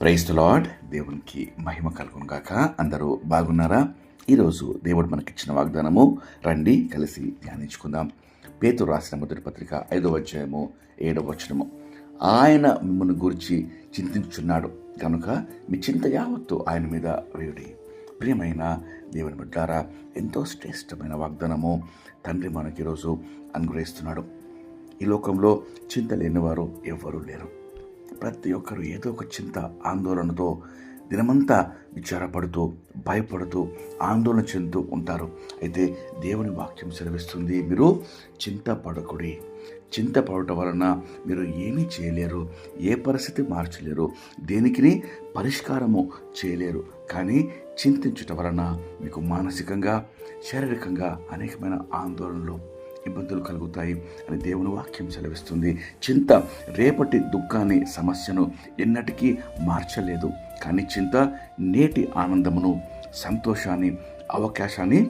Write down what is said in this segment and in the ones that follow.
Praise the lord. దేవునికి మహిమ కలుగును గాక అందరూ బాగున్నారా? ఈరోజు దేవుడు మనకిచ్చిన వాగ్దానము రండి కలిసి ధ్యానించుకుందాం. పేతురు రాసిన మొదటి పత్రిక ఐదవ అధ్యాయము ఏడవ వచనము. ఆయన మిమ్మల్ని గురించి చింతించున్నాడు కనుక మీ చింత యావత్తు ఆయన మీద వేయుడి. ప్రియమైన దేవుని బిడ్డారా ఎంతో శ్రేష్టమైన వాగ్దానము తండ్రి మనకి ఈరోజు అనుగ్రహిస్తున్నాడు. ఈ లోకంలో చింత లేనివారు ఎవ్వరూ లేరు. ప్రతి ఒక్కరు ఏదో ఒక చింత ఆందోళనతో దినమంతా విచారపడుతూ భయపడుతూ ఆందోళన చెందుతూ ఉంటారు. అయితే దేవుని వాక్యం సెలవిస్తుంది మీరు చింతపడకుడి. చింతపడటం వలన మీరు ఏమీ చేయలేరు ఏ పరిస్థితి మార్చలేరు దేనికి పరిష్కారము చేయలేరు. కానీ చింతించటం వలన మీకు మానసికంగా శారీరకంగా అనేకమైన ఆందోళనలు ఇబ్బందులు కలుగుతాయి అని దేవుని వాక్యం సెలవిస్తుంది. చింత రేపటి దుఃఖాన్ని సమస్యను ఎన్నటికీ మార్చలేదు. కానీ చింత నేటి ఆనందమును సంతోషాన్ని అవకాశాన్ని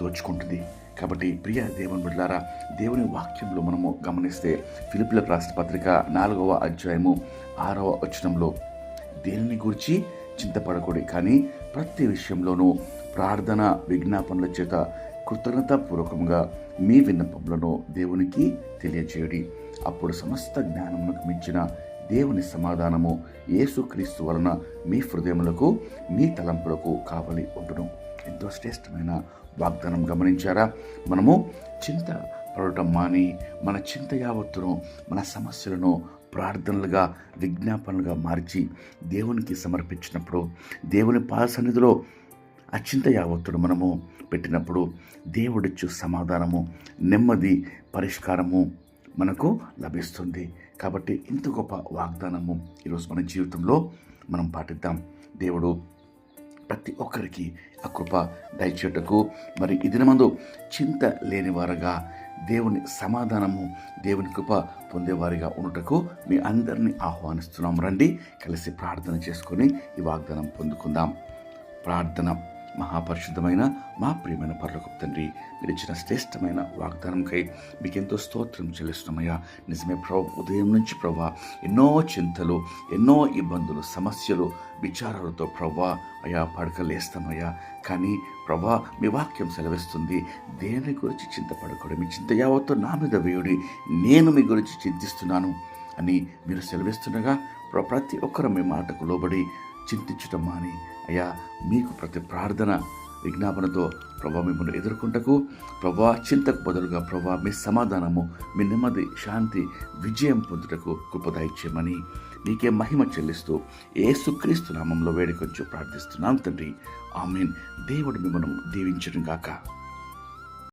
దోచుకుంటుంది. కాబట్టి ప్రియ దేవుని బిడ్డారా దేవుని వాక్యంలో మనము గమనిస్తే ఫిలిపిలకు రాష్ట్ర పత్రిక నాలుగవ అధ్యాయము ఆరవ వచనంలో దేనిని గురించి చింతపడకూడదు కానీ ప్రతి విషయంలోనూ ప్రార్థన విజ్ఞాపనల చేత కృతజ్ఞతాపూర్వకంగా మీ విన్నపములను దేవునికి తెలియజేయడి అప్పుడు సమస్త జ్ఞానమునకు మించిన దేవుని సమాధానము యేసుక్రీస్తు వలన మీ హృదయములకు మీ తలంపులకు కావలి ఉండును. ఎంతో శ్రేష్టమైన వాగ్దానం గమనించారా? మనము చింత పడటం మాని మన చింత యావత్తును మన సమస్యలను ప్రార్థనలుగా విజ్ఞాపనలుగా మార్చి దేవునికి సమర్పించినప్పుడు దేవుని పాద సన్నిధిలో అచింత యావత్తుడు మనము పెట్టినప్పుడు దేవుడిచ్చు సమాధానము నెమ్మది పరిష్కారము మనకు లభిస్తుంది. కాబట్టి ఇంత గొప్ప వాగ్దానము ఈరోజు మన జీవితంలో మనం పాటిద్దాం. దేవుడు ప్రతి ఒక్కరికి ఆ కృప దయచేటకు మరి ఈ దినమందు చింత లేనివారుగా దేవుని సమాధానము దేవుని కృప పొందేవారిగా ఉండటకు మీ అందరినీ ఆహ్వానిస్తున్నాం. రండి కలిసి ప్రార్థన చేసుకొని ఈ వాగ్దానం పొందుకుందాం. ప్రార్థన. మహాపరిశుద్ధమైన మా ప్రియమైన పర్లకు తండ్రి మీరు ఇచ్చిన శ్రేష్టమైన వాగ్దానంకై మీకెంతో స్తోత్రం చెల్లిస్తున్నామయ్యా. నిజమే ప్రభు ఉదయం నుంచి ప్రభా ఎన్నో చింతలు ఎన్నో ఇబ్బందులు సమస్యలు విచారాలతో ప్రభా అయా పడకలేస్తామయ్యా. కానీ ప్రభా మీ వాక్యం సెలవిస్తుంది దేని గురించి చింతపడకూడదు మీ చింత యావత్తో నా మీద వేయుడి నేను మీ గురించి చింతిస్తున్నాను అని మీరు సెలవిస్తుండగా ప్ర- ప్రతి ఒక్కరు మీ మాటకు లోబడి చింతించటం మాని అయ్యా మీకు ప్రతి ప్రార్థన విజ్ఞాపనతో ప్రభా మిమ్మల్ని ఎదుర్కొంటకు ప్రభా చింతకు బదులుగా ప్రభా మీ సమాధానము మీ నెమ్మది శాంతి విజయం పొందుటకు కృపదాయిచ్యమని నీకే మహిమ చెల్లిస్తూ ఏసుక్రీస్తు నామంలో వేడుకొంచు ప్రార్థిస్తున్నాం తండ్రి. ఆమెన్. దేవుడు మిమ్మల్ని దీవించడం గాక